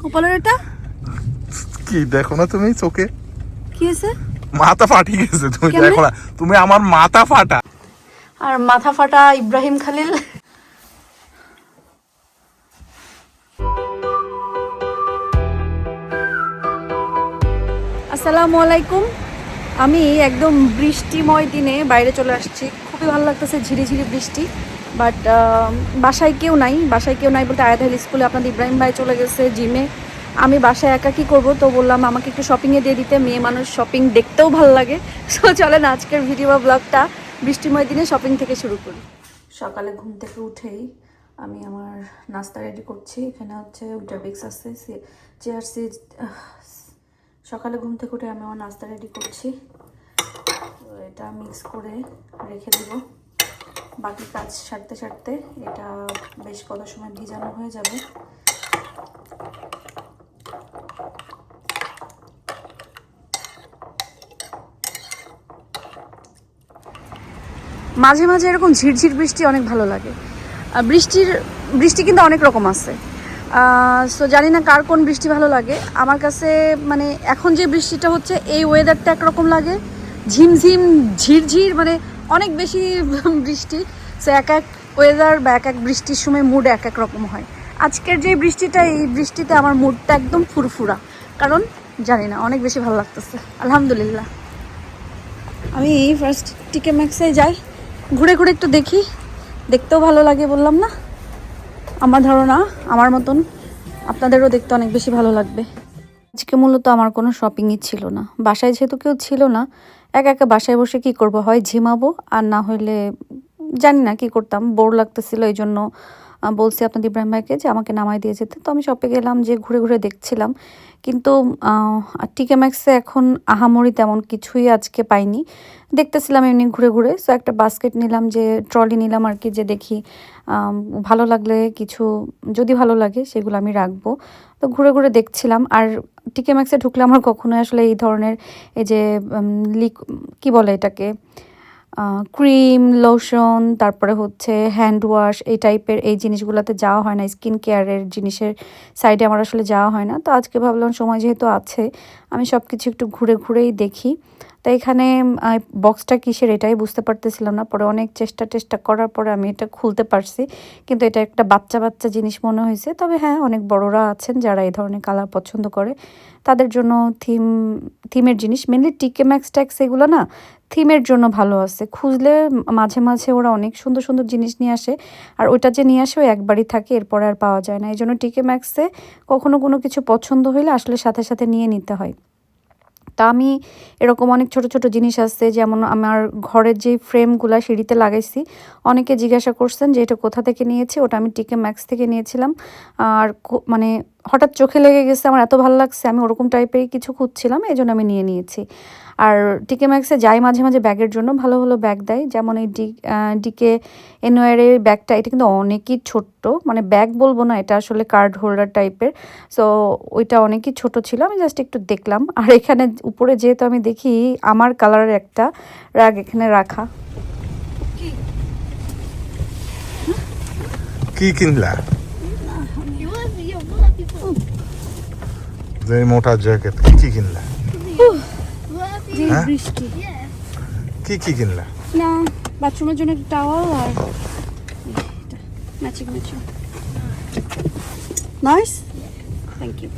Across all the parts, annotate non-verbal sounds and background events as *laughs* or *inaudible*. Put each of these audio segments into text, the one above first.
কপালের এটা? কি দেখো না তুমি চোখে? কি হয়েছে? মাথা ফাটিয়ে গেছে তুমি দেখো না তুমি আমার মাথা ফাটা। আর মাথা ফাটা ইব্রাহিম খালিল? আসসালামু আলাইকুম। আমি একদম বৃষ্টিময় দিনে বাইরে চলে আসছি। খুবই ভালো লাগতেছে ঝিরিঝিরি বৃষ্টি। বাট বাসায় কেউ নাই। বাসায় কেউ নাই বলতে আয়াত স্কুলে আপনাদের ইব্রাহিম ভাই চলে গেছে জিমে। আমি বাসায় একা কী করব? তো বললাম, আমাকে একটু শপিংয়ে দিয়ে দিতে। মেয়ে মানুষ শপিং দেখতেও ভালো লাগে। *laughs* সো চলেন আজকের ভিডিও বা ব্লগটা বৃষ্টিময় দিনে শপিং থেকে শুরু করি। সকালে ঘুম থেকে উঠেই আমি আমার নাস্তা রেডি করছি। এখানে হচ্ছে উইটাবিক্স আছে চেয়ার সিট সকালে ঘুম থেকে উঠে আমি আমার নাস্তা রেডি করছি। তো এটা মিক্স করে রেখে দেব। বাকি কাজ সারতে সারতে এটা বেশ কত সময় ভিজানো হয়ে যাবে। মাঝে মাঝে এরকম ঝিরঝির বৃষ্টি অনেক ভালো লাগে। বৃষ্টির, বৃষ্টি কিন্তু অনেক রকম আছে। সো জানি না কার কোন বৃষ্টি ভালো লাগে। আমার কাছে মানে এখন যে বৃষ্টিটা হচ্ছে, এই ওয়েদারটা একরকম লাগে। ঝিমঝিম, ঝিরঝির মানে অনেক বেশি *laughs* বৃষ্টি, সো এক এক ওয়েদার বা এক এক বৃষ্টির সময় মুড এক এক রকম হয়। আজকের যে বৃষ্টিটা, এই বৃষ্টিতে আমার মুডটা একদম ফুরফুরা। কারণ, জানি না, অনেক বেশি ভালো লাগতেছে। আলহামদুলিল্লাহ। আমি ফার্স্ট টিকে ম্যাক্সে যাই। ঘুরে ঘুরে একটু দেখি। দেখতেও ভালো লাগে বললাম না? আমার ধারণা, আমার মতন আপনাদেরও দেখতে অনেক বেশি ভালো লাগবে। আজকে মূলত আমার কোনো শপিংই ছিল না। বাসায় যেহেতু কেউ ছিল না একা একা বাসায় বসে কি করব? হয় ঝিমাবো? আর না হইলে জানি না কি করতাম, বোর লাগতেছিল এই জন্য বলছি আপনাদের ইব্রাহিম ভাইকে যে আমাকে নামাই দিয়ে যেতে। তো আমি শপে গেলাম, যে ঘুরে ঘুরে দেখছিলাম। কিন্তু টিকে ম্যাক্সে এখন আহামরি তেমন কিছুই আজকে পাইনি। দেখতেছিলাম এমনি ঘুরে ঘুরে। সো একটা বাস্কেট নিলাম, যে ট্রলি নিলাম আর কি, যে দেখি ভালো লাগলে কিছু, যদি ভালো লাগে সেগুলো আমি রাখব। তো ঘুরে ঘুরে দেখছিলাম। আর টিকে ম্যাক্সে ঢুকলে আমার কখনোই আসলে এই ধরনের, এই যে লিক কি বলে এটাকে ক্রিম লোশন তারপরে হচ্ছে হ্যান্ড ওয়াশ এই টাইপের এই জিনিসগুলোতে যাওয়া হয় না স্কিন কেয়ারের জিনিসের সাইডে আমার আসলে যাওয়া হয় না। তো আজকে ভাবলাম সময় যেহেতু আছে আমি সব কিছু একটু ঘুরে ঘুরেই দেখি। তো এখানে বক্সটা কিসের এটাই বুঝতে পারতেছিলাম না। পরে অনেক চেষ্টা টেষ্টা করার পরে আমি এটা খুলতে পারছি। কিন্তু এটা একটা বাচ্চা বাচ্চা জিনিস মনে হয়েছে। তবে হ্যাঁ অনেক বড়রা আছেন যারা এই ধরনের কালার পছন্দ করে। তাদের জন্য থিম থিমের জিনিস মেনলি টিকে ম্যাক্স ট্যাক্স এগুলো না থিমের জন্য ভালো আছে। খুঁজলে মাঝে মাঝে ওরা অনেক সুন্দর সুন্দর জিনিস নিয়ে আসে। আর ওইটা যে নিয়ে আসে ওই একবারই থাকে, এরপরে আর পাওয়া যায় না। এই জন্য টিকে ম্যাক্সে কখনো কোনো কিছু পছন্দ হইলে আসলে সাথে সাথে নিয়ে নিতে হয়। তা আমি এরকম অনেক ছোট ছোট জিনিস আছে, যেমন আমার ঘরের যে ফ্রেমগুলো সিঁড়িতে লাগাইছি, অনেকে জিজ্ঞাসা করছেন যে এটা কোথা থেকে নিয়েছি, ওটা আমি টিকে ম্যাক্স থেকে নিয়েছিলাম। আর মানে হঠাৎ চোখে লেগে গেছে, আমার এত ভালো লাগছে, আমি ওরকম টাইপেরই কিছু খুঁজছিলাম এই জন্য আমি নিয়ে নিয়েছি। আর টিকে ম্যাক্সে যাই মাঝে মাঝে ব্যাগের জন্য ভালো ভালো ব্যাগ দেয়। যেমন এই ডি ডিকে এনওয়ারের ব্যাগটা এটা কিন্তু অনেকই ছোট্ট। মানে ব্যাগ বলব না এটা আসলে কার্ড হোল্ডার টাইপের সো ওইটা অনেকই ছোট ছিল আমি জাস্ট একটু দেখলাম। আর এখানে উপরে যেহেতু আমি দেখি আমার কালারের একটা রাগ এখানে রাখা। কি কিনলা? মোটা জ্যাকেট কি কি কিনলা হ্যাঁ? বৃষ্টি। কি কি কিনলা? না বাথরুমের জন্য একটা towel R matching matching. Nice thank you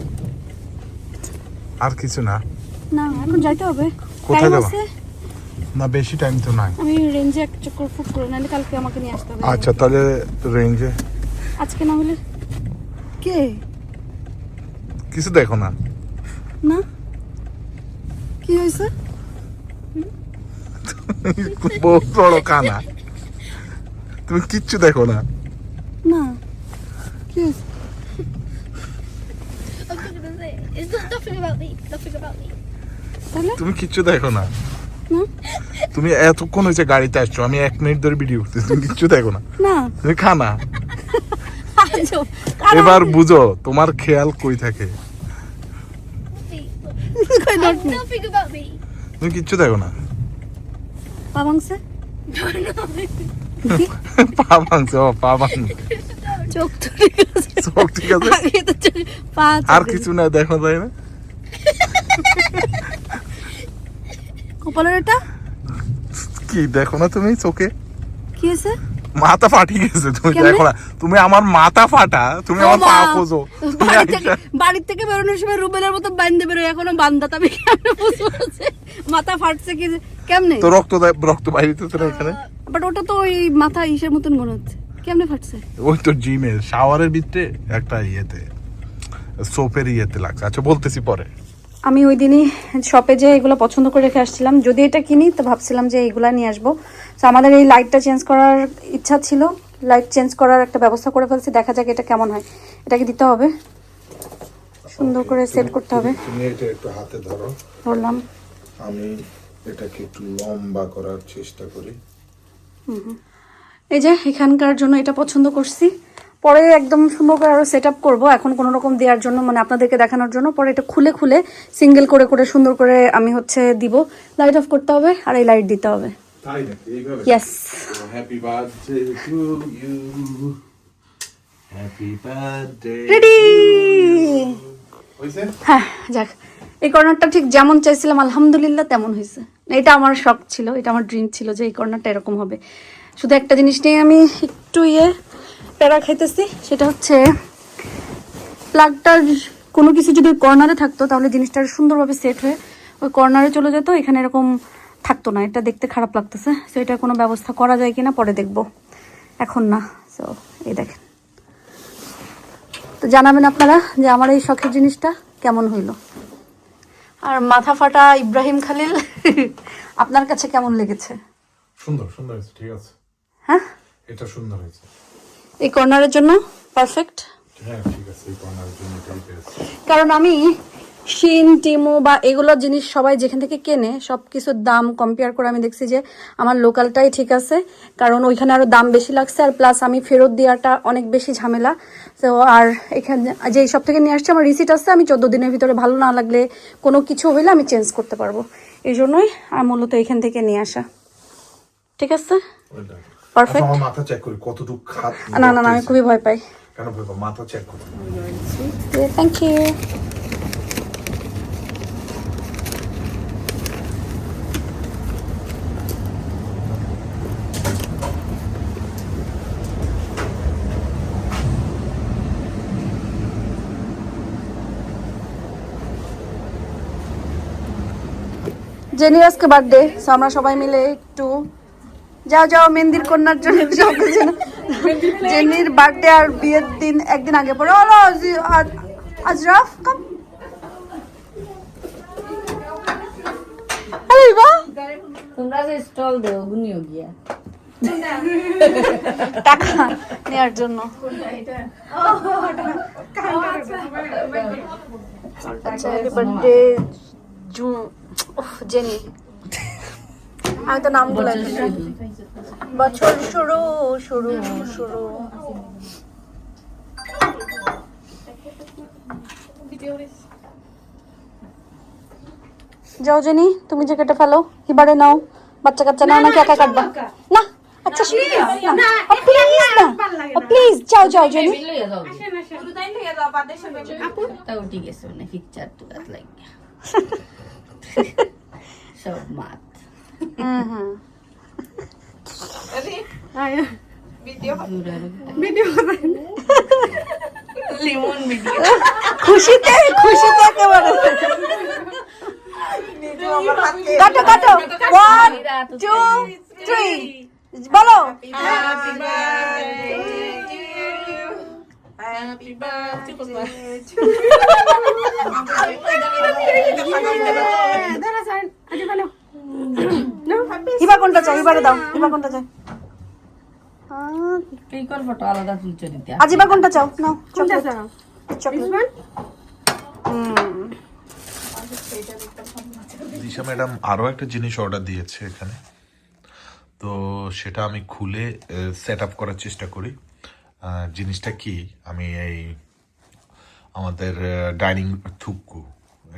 আর কিছু না? না এখন যাইতে হবে। কোথায় যাবা? না বেশি টাইম তো নাই। আমি রেঞ্জে এক চক্কর ফুট করে নাহলে কালকে আমাকে নিয়ে আসতে হবে। আচ্ছা তাহলে রেঞ্জে আজকে না হলে? কে? কিছু দেখো না। না? কি হয়েছে? *laughs* বহুত বড় কানা। তুমি কিচ্ছু দেখো না। কি? তুমি কিচ্ছু দেখো না। তুমি এতক্ষণ হয়েছে গাড়িতে আসছো আমি এক মিনিট ধরে ভিডিও করতেছি তুমি কিচ্ছু দেখো না। না। তুমি খানা। এবার বুঝো তোমার খেয়াল কই থাকে. তুমি কিচ্ছু দেখো না। পা ভাঙছে No, no. পা ভাঙছে ও পা ভাঙছে চোখ তো ঠিক আছে চোখ ঠিক আছে? আগে তো পা আর কিছু না দেখা যায় না? কপালের এটা কি দেখো না তুমি চোখে? কি মাথা ফাটিয়ে গেছে তুমি দেখো না। তুমি আমার মাথা ফাটা তুমি আমার পা খোঁজো। বাড়ির থেকে বেরোনোর সময় রুবেলের মতো বান্ধে বেরোয় এখনও বান্ধা তবে মাথা ফাটছে কি? কেমনে? তো রক্ত রক্ত বাইরেতেছে না এখানে? বাট ওটা তো ওই মাথা ইসের মতন মনে হচ্ছে। কেমনে ফাটছে? ওই তো জিমে শাওয়ারের ভিতরে একটা ইয়েতে সোপের ইয়েতে লাগছে। আচ্ছা বলতেছি পরে। আমি ওই দিনই শপে যে এগুলো পছন্দ করে রেখে আসছিলাম। যদি এটা কিনি তো ভাবছিলাম যে এইগুলো নিয়ে আসব। তো আমাদের এই লাইটটা চেঞ্জ করার ইচ্ছা ছিল। লাইট চেঞ্জ করার একটা ব্যবস্থা করে ফেলছি। দেখা যাক এটা কেমন হয়। এটাকে দিতে হবে। সুন্দর করে সেট করতে হবে। তুমি এটা একটু হাতে ধরো। ধরলাম। আমি এটাকে একটু লম্বা করার চেষ্টা করি। এই যে এখানকার জন্য এটা পছন্দ করছি। পরে একদম সুন্দর করে আরও সেট আপ করব। এখন কোনো রকম দেওয়ার জন্য মানে আপনাদেরকে দেখানোর জন্য। পরে এটা খুলে খুলে সিঙ্গেল করে করে সুন্দর করে আমি হচ্ছে দিব। লাইট অফ করতে হবে আর এই লাইট দিতে হবে। Yes happy birthday to you happy birthday ready হ্যাঁ যাক। এই কর্নারটা ঠিক যেমন চাইছিলাম, আলহামদুলিল্লাহ তেমন হয়েছে। এটা আমার শখ ছিল, এটা আমার ড্রিম ছিল যে এই কর্নারটা এরকম হবে। শুধু একটা জিনিস নিয়ে আমি একটু ইয়ে প্যারা খাইতেছি, সেটা হচ্ছে প্লাগটার কোনো কিছু যদি কর্নারে থাকতো, তাহলে জিনিসটা সুন্দরভাবে সেট হয়ে ওই কর্নারে চলে যেত, এখানে এরকম থাকতো না। এটা দেখতে খারাপ লাগতেছে সো এটা কোনো ব্যবস্থা করা যায় কিনা পরে দেখব। এখন না সো এই দেখেন। তো জানাবেন আপনারা যে আমার এই শখের জিনিসটা কেমন হইল। আর মাথা ফাটা ইব্রাহিম খালিল আপনার কাছে কেমন লেগেছে? সুন্দর সুন্দর হয়েছে ঠিক আছে। হ্যাঁ? এটা সুন্দর হয়েছে। এই কর্নারের জন্য? পারফেক্ট হ্যাঁ ঠিক আছে এই কর্নারের জন্য কারণ আমি শিন টিমো বা এগুলো জিনিস সবাই যেখান থেকে কেনে সব কিছুর দাম কম্পেয়ার করে আমি দেখছি যে আমার লোকালটাই ঠিক আছে। কারণ ওইখানে আরও দাম বেশি লাগছে আর প্লাস আমি ফেরত দেওয়াটা অনেক বেশি ঝামেলা। তো আর এখানে যে সব থেকে নিয়ে আসছে আমার রিসিট আসছে আমি চোদ্দ দিনের ভিতরে ভালো না লাগলে কোনো কিছু হইলে আমি চেঞ্জ করতে পারব। এই জন্যই আর মূলত এখান থেকে নিয়ে আসা। ঠিক আছে? পারফেক্ট মাথা চেক করি কতটুকু খাত না না না আমি খুবই ভয় পাই। কেন ভয় পাই মাথা চেক করি। থ্যাংক ইউ জেনির আজকে বার্থডে আমরা সবাই মিলে একটু যাও যাও মেহেন্দির কন্যার জন্য সব কিছু। জেনির বার্থডে আর বিয়ের দিন একদিন আগে পরে হলো আজরাফ কাম হ্যালো ইবা তোমরা যে স্টল দেও গুনিও গিয়া। টাকা নেওয়ার জন্য। আচ্ছা হ্যাপি বার্থডে জু উফ জেনি। আমি তো নাম গেছি। বছর শুরু শুরু শুরু। যাও জেনি তুমি যে কেটে ফেলো এবারে নাও। বাচ্চা কাচ্চা নাও নাকি একা কাটবা? না আচ্ছা প্লিজ না প্লিজ যাও যাও জেনি। যাও তাও ঠিক আছে মানে পিকচার তো লাগিয়া *laughs* সব মাত লিমন ভিডিও খুশিতে খুশিতে একেবারে। কাটো কাটো। ওয়ান টু থ্রি বলো। কোনটা চাই দাও কোনটা চাই এই কল ফটো আলাদা তুলছো দিতে আজিবা কোনটা চাও নাও চকলেট চকলেট দিশা ম্যাডাম আরও একটা জিনিস অর্ডার দিয়েছে এখানে। তো সেটা আমি খুলে সেট আপ করার চেষ্টা করি। জিনিসটা কি? আমি এই আমাদের ডাইনিং থুকু।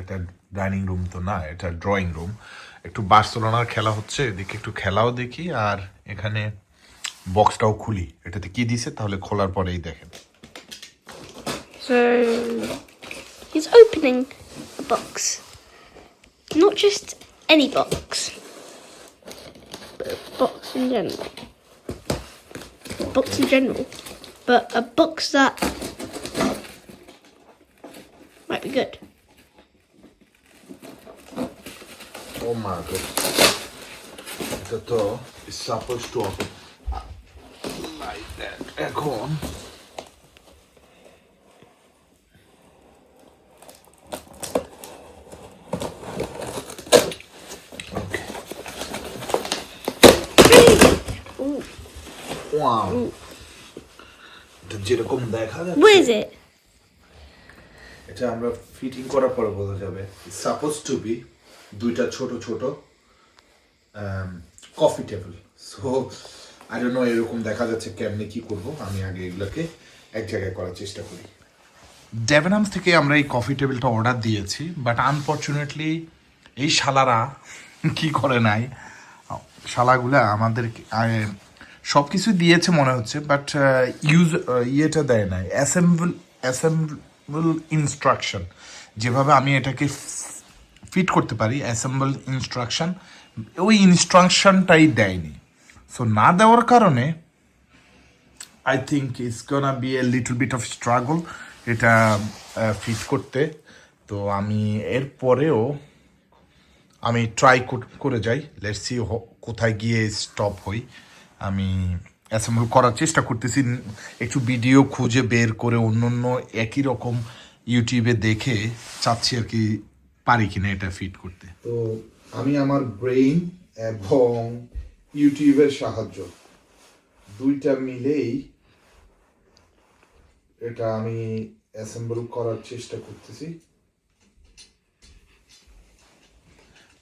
এটা ডাইনিং রুম তো না এটা ড্রয়িং রুম। একটু বার্সেলোনার খেলা হচ্ছে এদিকে একটু খেলাও দেখি আর এখানে বক্সটাও খুলি। এটাতে কি দিছে তাহলে খোলার পরেই দেখেন। So he's opening a box. Not just any box, but a box in general. A box in general, but a box that might be good. Oh my god. The door is supposed to open. Like that, ecco. Okay. Wow. Ooh. যেরকম দেখা যাচ্ছে এটা আমরা fitting করার পরে বোঝা যাবে। Suppose two B দুইটা ছোট ছোট coffee table so I don't know এরকম দেখা যাচ্ছে কেমনে কি করব আমি আগে এগুলোকে এক জায়গায় করার চেষ্টা করি। ডেভেনামস থেকে আমরা এই কফি টেবিলটা অর্ডার দিয়েছি বাট আনফর্চুনেটলি এই শালারা কি করে নাই? শালাগুলা আমাদের সব কিছু দিয়েছে মনে হচ্ছে বাট ইউজ ইয়েটা দেয় নাই। অ্যাসেম্বল অ্যাসেম্বল ইনস্ট্রাকশন যেভাবে আমি এটাকে ফিট করতে পারি অ্যাসেম্বল ইনস্ট্রাকশন ওই ইনস্ট্রাকশনটাই দেয়নি। সো না দেওয়ার কারণে I think it's gonna be a little bit of struggle এটা ফিট করতে। তো আমি এর পরেও আমি ট্রাই করে যাই। লেটস কোথায় গিয়ে স্টপ হই। আমি অ্যাসেম্বল করার চেষ্টা করতেছি, একটু ভিডিও খুঁজে বের করে অন্য অন্য একই রকম ইউটিউবে দেখে চাচ্ছি আর কি পারি কিনা এটা ফিট করতে। তো আমি আমার ব্রেইন এবং ইউটিউবের সাহায্য দুইটা মিলেই এটা আমি অ্যাসেম্বল করার চেষ্টা করতেছি।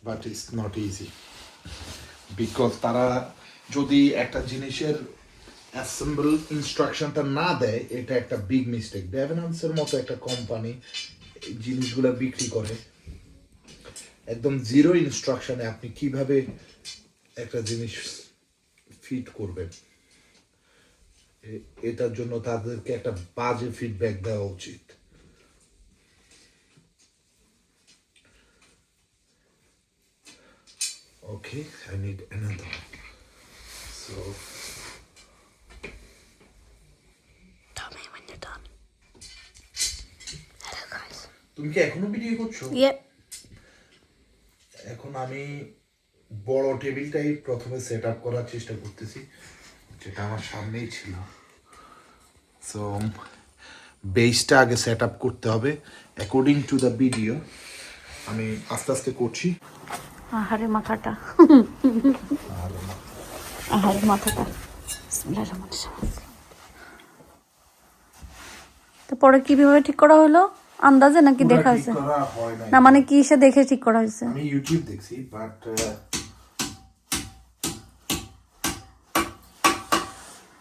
But it's not easy because তারা যদি একটা জিনিসের অ্যাসেম্বল ইনস্ট্রাকশনটা না দেয় এটা একটা বিগ মিস্টেক ডেভেনান্সের মতো একটা কোম্পানি জিনিসগুলো বিক্রি করে। একদম জিরো ইনস্ট্রাকশনে আপনি কীভাবে একটা জিনিস ফিট করবেন? এটার জন্য তাদেরকে একটা বাজে ফিডব্যাক দেওয়া উচিত। Okay, I need another one. So, Tell me when you're done. Hello, guys. তুমি কি এখনও ভিডিও করছ Yep. এখন আমি বড় টেবিলটাই প্রথমে সেট আপ করার চেষ্টা করতেছি যেটা আমার সামনেই ছিল সো বেসটা আগে সেট আপ করতে হবে অ্যাকর্ডিং টু দ্য ভিডিও আমি আস্তে আস্তে করছি আহারে মাথাটা আহারে মাথাটা রহমানির রহিম। তো পরে কীভাবে ঠিক করা হলো? আন্দাজে নাকি দেখা হয়েছে? হয়। না মানে কি সে দেখে ঠিক করা হয়েছে? আমি ইউটিউব দেখছি বাট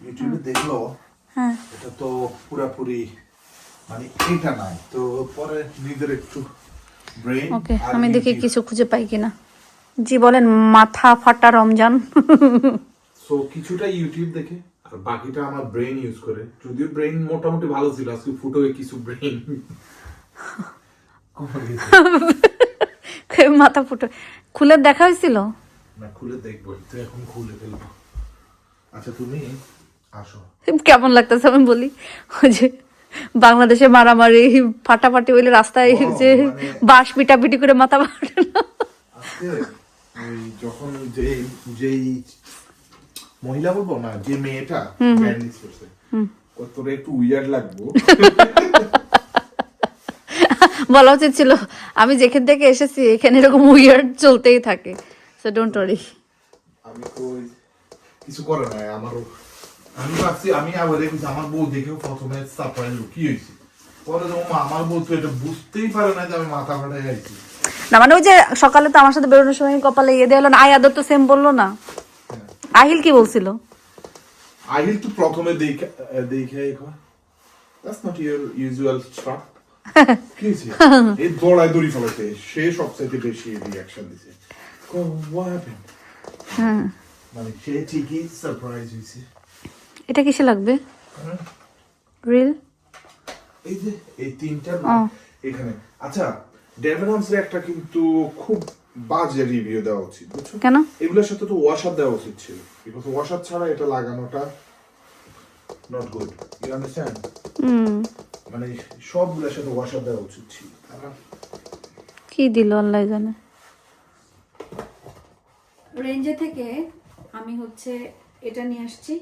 ইউটিউবে দেখল হ্যাঁ। এটা তো পুরাপুরি মানে এটা নাই। তো পরে নিজের একটু ওকে আমি দেখি কিছু খুঁজে পাই কিনা। জি বলেন মাথা ফাটা রমজান। *laughs* সো কিছুটা ইউটিউব দেখে আর বাকিটা আমার ব্রেন ইউজ করে। যদিও ব্রেন মোটামুটি ভালো ছিল আজকে ফুটো কিছু ব্রেন *laughs* মাথা ফুটো। খুলে দেখা হয়েছিল? না খুলে দেখব তো এখন খুলে ফেলব। আচ্ছা তুমি আসো। কেমন লাগতেছে আমি বলি? ওই যে বাংলাদেশে মারামারি ফাটাফাটি হইলে রাস্তায় যে মানে- বাঁশ পিটাপিটি করে মাথা ফাটে না যখন যেই মহিলা বলব? না যে মেয়েটা ব্যান্ডেজ করছে। তোর একটু উইয়ার্ড লাগবো। বলা উচিত ছিল আমি যেখান থেকে এসেছি এখানে এরকম উইয়ার্ড চলতেই থাকে। সো ডোন্ট ওয়ারি আমি তো কিছু করে নাই আমারও। আমি ভাবছি আমি আবার দেখছি আমার বউ দেখেও প্রথমে সারপ্রাইজ কি হয়েছে। পরে যখন আমার বউ তো এটা বুঝতেই পারে না যে আমি মাথা ফাটাই আছি। না মানে ওই যে সকালে তো আমার সাথে বেরোনোর সময় কপালে ইয়ে দেওয়া হলো না আই আদর তো সেম বলল না? আহিল কি বলছিল? আহিল তো প্রথমে দেখে দেখে that's not your usual stuff কি হয়েছে এই দৌড়ায় দড়ি ফেলাতে সে সবচাইতে বেশি রিয়াকশন দিছে। মানে সে ঠিকই সারপ্রাইজ হয়েছে এটা কিসে লাগবে? রিল এই যে এই তিনটা এখানে। আচ্ছা ডেভেনান্সের একটা কিন্তু খুব বাজে রিভিউ দেওয়া উচিত বুঝছ? কেন? এগুলোর সাথে তো ওয়াশার দেওয়া উচিত ছিল। বিকজ ওয়াশার ছাড়া এটা লাগানোটা নট গুড ইউ আন্ডারস্ট্যান্ড মানে সবগুলোর সাথে ওয়াশার দেওয়া উচিত ছিল। কি দিল আল্লাহ জানে। রেঞ্জে থেকে আমি হচ্ছে এটা নিয়ে আসছি।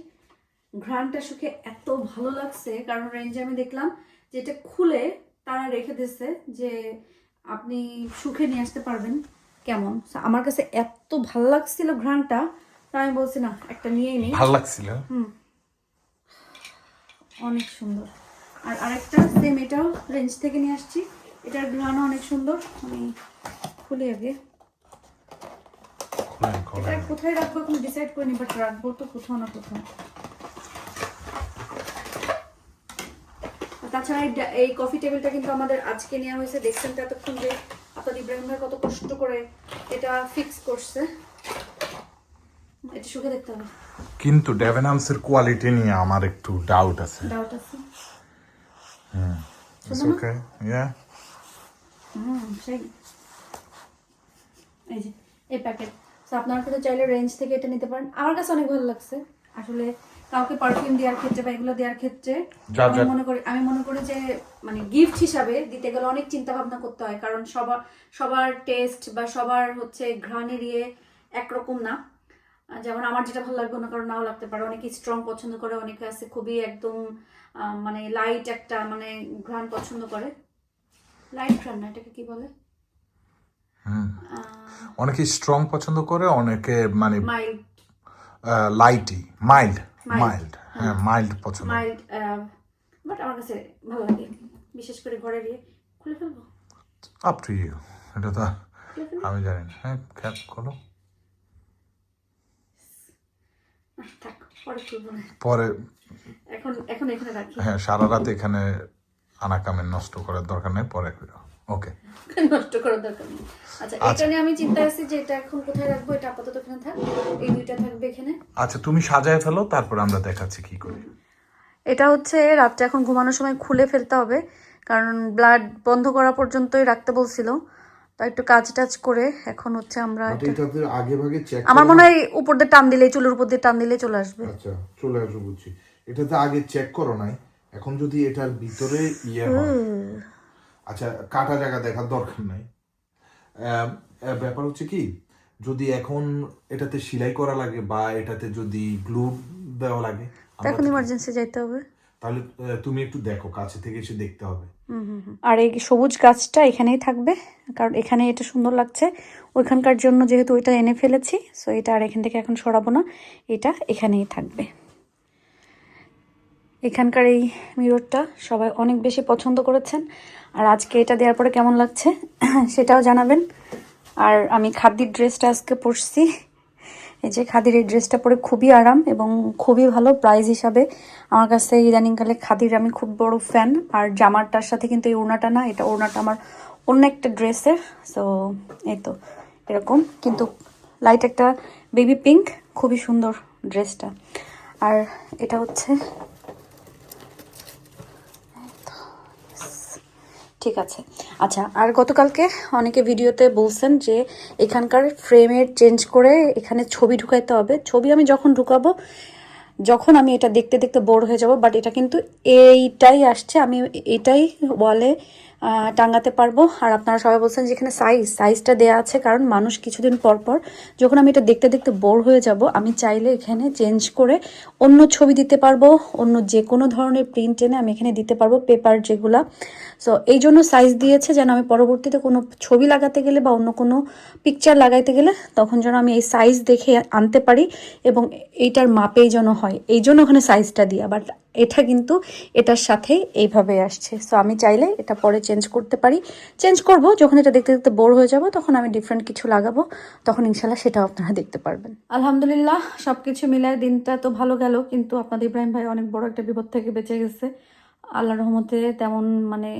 ঘ্রাণটা শুকে এত ভালো লাগছে কারণ রেঞ্জে আমি দেখলাম যে এটা খুলে তারা রেখে দিচ্ছে যে আপনি সুখে নিয়ে আসতে পারবেন। কেমন? আমার কাছে এত ভালো লাগছিল ঘ্রাণটা তাই আমি বলছি না একটা নিয়েই নিই। ভালো লাগছিল? অনেক সুন্দর। আর আরেকটা সেম এটাও রেঞ্জ থেকে নিয়ে আসছি। এটার ঘ্রাণও অনেক সুন্দর। আমি খুলে আগে। এটা কোথায় রাখব এখন? ডিসাইড করিনি বাট রাখব তো কোথাও না কোথাও। তাছাড়া এই এই কফি টেবিলটা কিন্তু আমাদের আজকে নেওয়া হয়েছে। দেখছেন তো এতক্ষণ যে আপনার ইব্রাহিম ভাই কত কষ্ট করে এটা ফিক্স করছে। এটা শুকে দেখতে হবে। কিন্তু ডেভেনান্সের কোয়ালিটি নিয়ে আমার একটু ডাউট আছে। ডাউট আছে। ইটস ওকে ইয়া হুম সেই। এই যে এই প্যাকেট তো আপনারা কিন্তু চাইলে রেঞ্জ থেকে এটা নিতে পারেন। আমার কাছে অনেক ভালো লাগছে। আসলে কাউকে পারফিউম দেওয়ার ক্ষেত্রে বা এগুলো দেওয়ার ক্ষেত্রে আমি মনে করি আমি মনে করি যে মানে গিফট হিসাবে দিতে গেলে অনেক চিন্তা ভাবনা করতে হয়। কারণ সবার সবার টেস্ট বা সবার হচ্ছে ঘ্রাণের ইয়ে একরকম না। যেমন আমার যেটা ভালো লাগবে না কারণ নাও লাগতে পারে। অনেকে স্ট্রং পছন্দ করে অনেকে আছে খুবই একদম মানে লাইট একটা মানে ঘ্রাণ পছন্দ করে। লাইট ঘ্রাণ না এটাকে কি বলে? অনেকে স্ট্রং পছন্দ করে অনেকে মানে মাইল্ড লাইটি মাইল্ড. মাইল্ড হ্যাঁ মাইল্ড পছন্দ। মাইল্ড বাট আমার কাছে ভালো লাগে। বিশেষ করে ঘরে গিয়ে খুলে ফেলব? আপ টু ইউ এটা তো আমি জানি না। হ্যাঁ ক্যাপ করো। পরে পরে এখন এখন এখানে রাখি। হ্যাঁ সারা রাত এখানে আনাকামে নষ্ট করার দরকার নেই পরে ওকে নষ্ট করার দরকার নেই। আচ্ছা এটা নিয়ে আমি চিন্তা আছি যে এটা এখন কোথায় রাখব এটা আপাতত এখানে থাক। এই দুইটা থাকবে এখানে। আচ্ছা তুমি সাজায় ফেলো তারপর আমরা দেখাচ্ছি কি করি। এটা হচ্ছে রাত্রে এখন ঘুমানোর সময় খুলে ফেলতে হবে কারণ ব্লাড বন্ধ করা পর্যন্তই রাখতে বলছিল। তাই একটু কাজ টাজ করে এখন হচ্ছে আমরা আগে ভাগে চেক আমার মনে হয় উপর দিয়ে টান দিলে চুলের উপর দিয়ে টান দিলে চলে আসবে। আচ্ছা চলে আসো বুঝছি। এটাতে আগে চেক করো নাই। এখন যদি এটার ভিতরে ইয়ে হয় আচ্ছা কাটা জায়গা দেখার দরকার নাই। ব্যাপার হচ্ছে কি যদি এখন এটাতে সেলাই করা লাগে বা এটাতে যদি গ্লু দেওয়া লাগে এখন ইমার্জেন্সি যাইতে হবে। তাহলে তুমি একটু দেখো কাছে থেকে এসে দেখতে হবে। আর এই সবুজ গাছটা এখানেই থাকবে কারণ এখানে এটা সুন্দর লাগছে। ওইখানকার জন্য যেহেতু ওইটা এনে ফেলেছি সো এটা আর এখান থেকে এখন সরাবো না এটা এখানেই থাকবে। এখানকার এই মিররটা সবাই অনেক বেশি পছন্দ করেছেন। আর আজকে এটা দেওয়ার পরে কেমন লাগছে, *clears throat* সেটাও জানাবেন। আর আমি খাদির ড্রেসটা আজকে পরছি। এই যে খাদির এই ড্রেসটা পরে খুবই আরাম এবং খুবই ভালো প্রাইস হিসাবে। আমার কাছে ইদানিংকালে খাদির আমি খুব বড় ফ্যান আর জামারটার সাথে কিন্তু এই ওড়নাটা না, এটা ওড়নাটা আমার অন্য একটা ড্রেসের সো এই তো, এরকম। কিন্তু লাইট একটা বেবি পিঙ্ক খুবই সুন্দর ড্রেসটা আর এটা হচ্ছে ঠিক আছে। আচ্ছা আর গতকালকে অনেকে ভিডিওতে বলছেন যে এখানকার ফ্রেমের চেঞ্জ করে এখানে ছবি ঢুকাইতে হবে। ছবি আমি যখন ঢুকাবো, যখন আমি এটা দেখতে দেখতে বোর হয়ে যাব বাট এটা কিন্তু এইটাই আসছে, আমি এটাই ওয়ালে টাঙাতে পারব। আর আপনারা সবাই বলছেন যে এখানে সাইজ সাইজটা দেওয়া আছে, কারণ মানুষ কিছুদিন পর পর যখন আমি এটা দেখতে দেখতে বোর হয়ে যাব, আমি চাইলে এখানে চেঞ্জ করে অন্য ছবি দিতে পারব, অন্য যে কোনো ধরনের প্রিন্ট এনে আমি এখানে দিতে পারব পেপার যেগুলা। সো এই জন্য সাইজ দিয়েছে যেন আমি পরবর্তীতে কোনো ছবি লাগাতে গেলে বা অন্য কোনো পিকচার লাগাইতে গেলে তখন যেন আমি এই সাইজ দেখে আনতে পারি এবং এইটার মাপেই যেন হয়। এই জন্য ওখানে সাইজটা দিয়া বাট এটা কিন্তু এটার সাথে এইভাবে আসছে। সো আমি চাইলে এটা পরে চেঞ্জ করতে পারি। চেঞ্জ করব, যখন এটা দেখতে দেখতে বোর হয়ে যাব, তখন আমি ডিফারেন্ট কিছু লাগাবো। তখন ইনশাল্লাহ সেটাও আপনারা দেখতে পারবেন। আলহামদুলিল্লাহ সব কিছু মিলায় দিনটা তো ভালো গেল, কিন্তু আপনাদের ইব্রাহিম ভাই অনেক বড় একটা বিপদ থেকে বেঁচে গেছে। আল্লাহ রহমতে তেমন মানে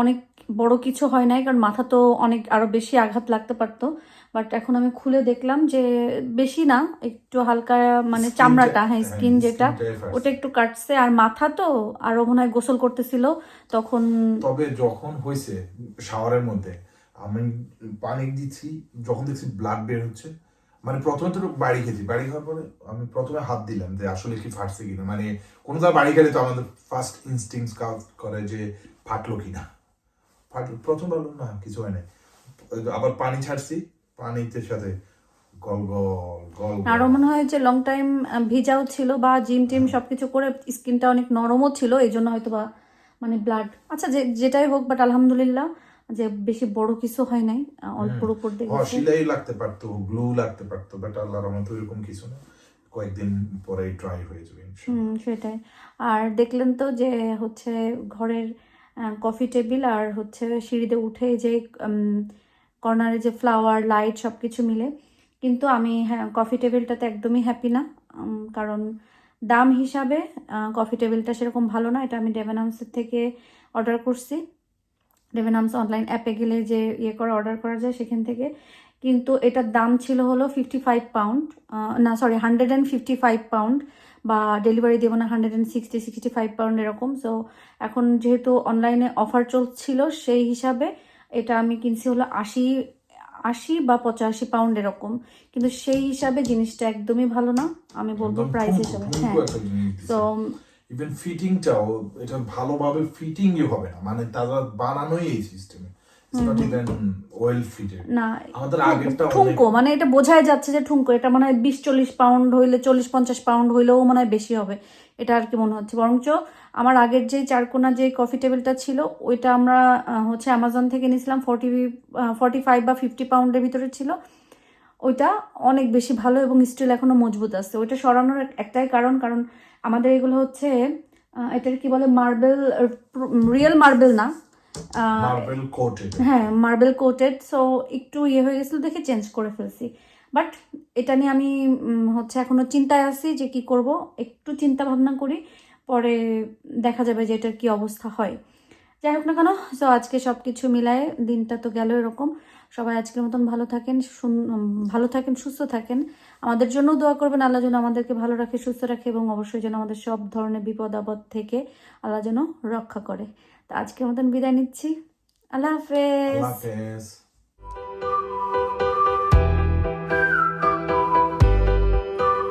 অনেক বড় কিছু হয় নাই কারণ মাথা তো অনেক আরও বেশি আঘাত লাগতে পারতো। বাট এখন আমি খুলে দেখলাম যে বেশি না একটু হালকা মানে চামড়াটা হ্যাঁ হ্যাঁ, স্কিন যেটা skin টাই first। ওটা একটু কাটছে। আর মাথা তো আরও মনে হয় গোসল করতেছিল তখন তবে যখন হয়েছে শাওয়ারের মধ্যে আমি পানি দিচ্ছি যখন দেখছি ব্লাড বের হচ্ছে মানে প্রথমে তো বাড়ি খেয়েছি। বাড়ি খাওয়ার পরে আমি প্রথমে হাত দিলাম যে আসলে কি ফাটছে কিনা। মানে কোনো বাড়ি গেলে তো আমাদের ফার্স্ট ইনস্টিংস কাজ করে যে ফাটলো কিনা। ফাটলো। প্রথম ভাবলাম না কিছু হয় নাই। আবার পানি ছাড়ছি পানিতে সাথে গল গল গল। আরও মনে হয় যে লং টাইম ভিজাও ছিল বা জিম টিম সবকিছু করে স্কিনটা অনেক নরমও ছিল এই জন্য হয়তো বা মানে ব্লাড আচ্ছা যে যেটাই হোক বাট আলহামদুলিল্লাহ যে বেশি বড় কিছু হয় নাই অল্পর উপর দিয়ে ও, লাগতে পারতো গ্লু লাগতে পারতো বাট আল্লাহর রহমতে এরকম কিছু না। কয়েকদিন পরে ড্রাই হয়ে যাবে হুম সেটাই। আর দেখলেন তো যে হচ্ছে ঘরের কফি টেবিল আর হচ্ছে সিঁড়িতে উঠে যে কর্নারে যে ফ্লাওয়ার লাইট সব কিছু মিলে। কিন্তু আমি হ্যাঁ কফি টেবিলটাতে একদমই হ্যাপি না। কারণ দাম হিসাবে কফি টেবিলটা সেরকম ভালো না। এটা আমি ডেভেনামসের থেকে অর্ডার করছি। ডেভেনামস অনলাইন অ্যাপে গেলে যে ইয়ে করে অর্ডার করা যায় সেখান থেকে। কিন্তু এটার দাম ছিল হলো ফিফটি ফাইভ পাউন্ড না sorry hundred and fifty five pound বা ডেলিভারি দেবো না hundred and sixty sixty five pound এরকম। সো এখন যেহেতু অনলাইনে অফার চলছিল সেই হিসাবে এটা আমি কিনছি হলো আশি আশি বা পঁচাশি পাউন্ড এরকম। কিন্তু সেই হিসাবে জিনিসটা একদমই ভালো না আমি বলব প্রাইস হিসাবে হ্যাঁ। তো ইভেন ফিটিংটাও এটা ভালোভাবে ফিটিংই হবে না মানে তারা বানানোই এই সিস্টেমে না ঠুঙ্কো মানে এটা বোঝাই যাচ্ছে যে ঠুঙ্কো এটা মনে বিশ চল্লিশ পাউন্ড হইলে চল্লিশ পঞ্চাশ পাউন্ড হইলেও মনে হয় বেশি হবে। এটা আর কি মনে হচ্ছে। বরঞ্চ আমার আগের যে চারকোনা যে কফি টেবিলটা ছিল ওইটা আমরা হচ্ছে অ্যামাজন থেকে নিয়েছিলাম ফর্টি ফর্টি ফাইভ বা ফিফটি পাউন্ডের ভিতরে ছিল। ওইটা অনেক বেশি ভালো এবং স্টিল এখনও মজবুত আছে। ওইটা সরানোর একটাই কারণ কারণ আমাদের এগুলো হচ্ছে এটার কি বলে মার্বেল রিয়েল মার্বেল না। হ্যাঁ মার্বেল কোটেড সো একটু ইয়ে হয়ে গেছিল দেখে চেঞ্জ করে ফেলছি। বাট এটা নিয়ে আমি হচ্ছে এখনও চিন্তায় আছি যে কি করব। একটু চিন্তা ভাবনা করি পরে দেখা যাবে যে এটার কি অবস্থা হয়। যাই হোক না কেন সো আজকে সব কিছু মিলায়ে দিনটা তো গেল এরকম। সবাই আজকের মতন ভালো থাকেন ভালো থাকেন সুস্থ থাকেন। আমাদের জন্যও দোয়া করবেন আল্লাহ যেন আমাদেরকে ভালো রাখে সুস্থ রাখে এবং অবশ্যই যেন আমাদের সব ধরনের বিপদ আপদ থেকে আল্লাহ যেন রক্ষা করে। তো আজকের মতন বিদায় নিচ্ছি। আল্লাহ হাফেজ।